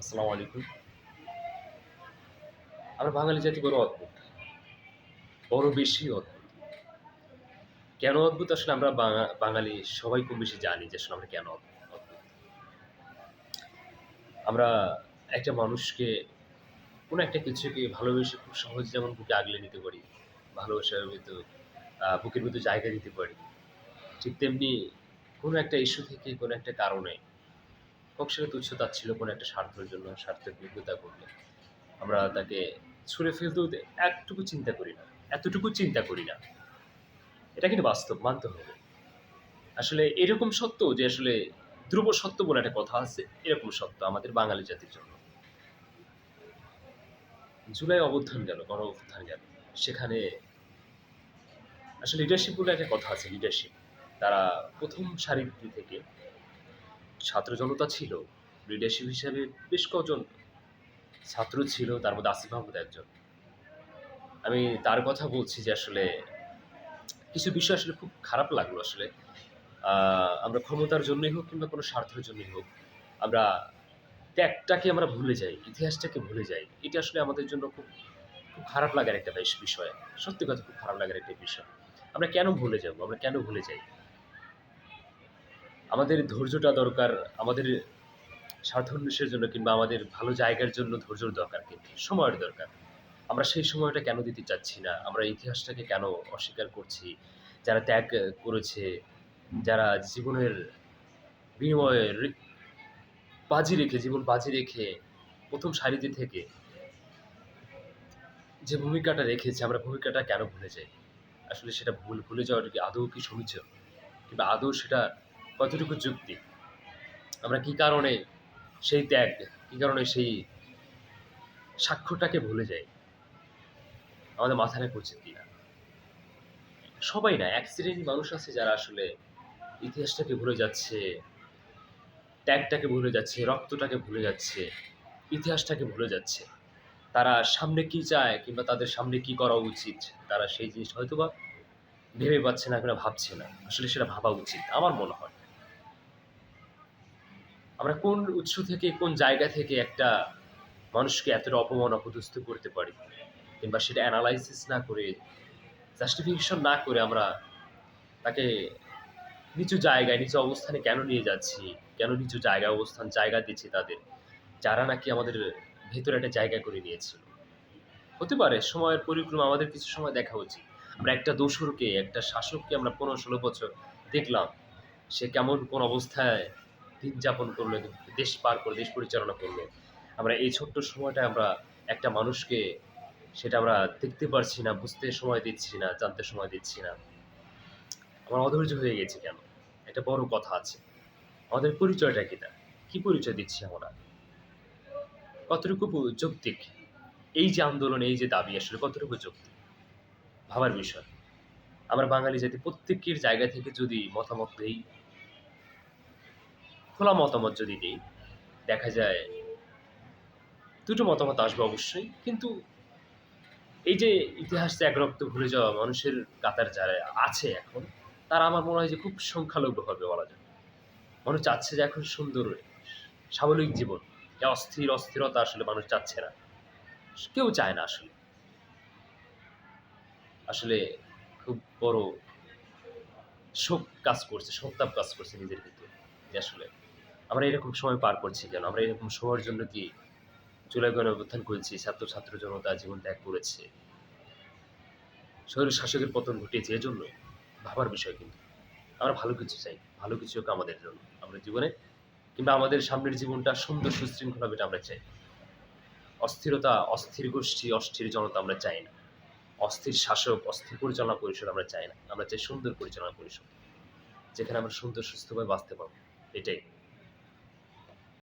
আসসালামু আলাইকুম। আমরা বাঙালি জাতি বড় অদ্ভুত। বড় বেশি অদ্ভুত। কেন অদ্ভুত? আসলে আমরা বাঙালি সবাই খুব বেশি জানি যে আসলে আমরা কেন অদ্ভুত। আমরা একটা মানুষকে কোনো একটা কিছুকে ভালোবেসে খুব সহজে যেমন বুকে আগলে নিতে পারি ভালোবাসার ভিতর বুকের ভিতর জায়গা দিতে পারি, ঠিক তেমনি কোনো একটা ইস্যু থেকে কোনো একটা কারণে হোক সেটা তুচ্ছ ছিল কোনো একটা স্বার্থের জন্য, স্বার্থের বিরোধিতা করলে। আমরা তাকে ছুঁড়ে ফেলতেও একটুকু চিন্তা করি না, এতটুকু চিন্তা করি না। এটা কিন্তু বাস্তব, মানতে হবে। আসলে এরকম সত্য যে আসলে ধ্রুব সত্য বলে একটা কথা আছে, এরকম সত্য আমাদের বাঙালি জাতির জন্য। জুলাই অবস্থান গেল, গণ অবস্থান গেল। সেখানে আসলে লিডারশিপ বলে একটা কথা আছে লিডারশিপ তারা প্রথম সারিটি থেকে ছাত্র জনতা ছিল লিডারশিপ হিসাবে বেশ কজন ছাত্র ছিল, তার মধ্যে আসিফ আহমদ একজন। আমি তার কথা বলছি যে আসলে কিছু বিষয় আসলে খুব খারাপ লাগল আসলে। আমরা ক্ষমতার জন্যই হোক কিংবা কোনো স্বার্থের জন্যই হোক, আমরা ত্যাগটাকে আমরা ভুলে যাই, ইতিহাসটাকে ভুলে যাই। এটা আসলে আমাদের জন্য খুব খুব খারাপ লাগার একটা বিষয়। সত্যি কথা খুব খারাপ লাগার একটা বিষয়। আমরা কেন ভুলে যাব? আমরা কেন ভুলে যাই? আমাদের ধৈর্যটা দরকার, আমাদের স্বার্থান্বেষের জন্য কিংবা আমাদের ভালো জায়গার জন্য ধৈর্যর দরকার কিন্তু সময়ের দরকার। আমরা সেই সময়টা কেন দিতে চাচ্ছি না? আমরা ইতিহাসটাকে কেন অস্বীকার করছি? যারা ত্যাগ করেছে, যারা জীবনের বিনিময়ে বাজি রেখে, জীবন বাজি রেখে প্রথম সারিতে থেকে যে ভূমিকাটা রেখেছে, আমরা ভূমিকাটা কেন ভুলে যাই? আসলে সেটা ভুল, ভুলে যাওয়াটা কি আদৌ কি সমীচ কিংবা আদৌ সেটা কতটুকু যুক্তি? আমরা কি কারণে সেই ত্যাগ, কি কারণে সেই সাক্ষ্যটাকে ভুলে যাই? আমাদের মাথায় রাখা উচিত কিনা? সবাই না, এক শ্রেণির মানুষ আছে যারা আসলে ইতিহাসটাকে ভুলে যাচ্ছে, ত্যাগটাকে ভুলে যাচ্ছে, রক্তটাকে ভুলে যাচ্ছে, ইতিহাসটাকে ভুলে যাচ্ছে। তারা সামনে কি চায় কিংবা তাদের সামনে কি করা উচিত, তারা সেই জিনিসটা হয়তো বা ভেবে পাচ্ছে না কিংবা ভাবছে না। আসলে সেটা ভাবা উচিত, আমার মনে হয়। আমরা কোন উৎস থেকে, কোন জায়গা থেকে একটা মানুষকে এতটা অপমান, অপদস্থ করতে পারি? কিংবা সেটা অ্যানালাইসিস না করে জাস্টিফিকেশন না করে আমরা তাকে নিচু জায়গায়, নিচু অবস্থানে কেন নিয়ে যাচ্ছি? কেন নিচু জায়গায় অবস্থান, জায়গা দিচ্ছি তাদের? যারা নাকি আমাদের ভেতরে একটা জায়গা করে নিয়েছিল। হতে পারে, সময়ের পরিক্রমা, আমাদের কিছু সময় দেখা উচিত। আমরা একটা দোসরকে একটা শাসককে আমরা পনেরো ষোলো বছর দেখলাম, সে কেমন, কোন অবস্থায় দিন যাপন করল, দেশ পার করল দেশ পরিচালনা করল, আমরা এই ছোট্ট সময়টা আমরা একটা মানুষকে সেটা আমরা দেখতে পারছি না, বুঝতে সময় দিচ্ছি না, জানতে সময় দিচ্ছি না। আমার অধৈর্য হয়ে গেছে কেন? একটা বড় কথা আছে। আমাদের পরিচয়টা কি তা কি পরিচয় দিচ্ছি আমরা? কতটুকু যৌক্তিক? এই যে আন্দোলন, এই যে দাবি আসলে কতটুকু যৌক্তিক? ভাবার বিষয়। আমরা বাঙালি জাতি প্রত্যেকের জায়গা থেকে যদি মতামত দেই খোলা মতামত যদি দিই, দেখা যায় দুটো মতামত আসবে অবশ্যই, কিন্তু এই যে ইতিহাস ত্যাগ রক্ত ভুলে যাওয়া মানুষের কাতার যারা আছে এখন, তারা আমার মনে হয় যে খুব সংখ্যালঘু হবে বলা যায়। মানুষ চাচ্ছে যে এখন সুন্দর স্বাভাবিক জীবন, যে অস্থির অস্থিরতা আসলে মানুষ চাচ্ছে না। কেউ চায় না আসলে। আসলে খুব বড় শোক কাজ করছে সন্তাপ কাজ করছে নিজের ভিতরে, যে আসলে আমরা এরকম সময় পার করছি কেন? আমরা এরকম সময়ের জন্য কি জুলাই গণ অভ্যুত্থান করেছি? ছাত্র ছাত্র জনতা জীবন ত্যাগ করেছে। শরীর শাসকের পতন ঘটিয়েছে, এজন্য ভাবার বিষয় কিন্তু। আমরা ভালো কিছু চাই, ভালো কিছু হোক আমাদের জন্য আমরা জীবনে কিংবা আমাদের সামনের জীবনটা সুন্দর সুশৃঙ্খল হবে আমরা চাই। অস্থিরতা, অস্থির গোষ্ঠী, অস্থির জনতা আমরা চাই না। অস্থির শাসক, অস্থির পরিচালনা পরিষদ আমরা চাই না। আমরা চাই সুন্দর পরিচালনা পরিষদ, যেখানে আমরা সুন্দর, সুস্থভাবে বাঁচতে পারব। এটাই।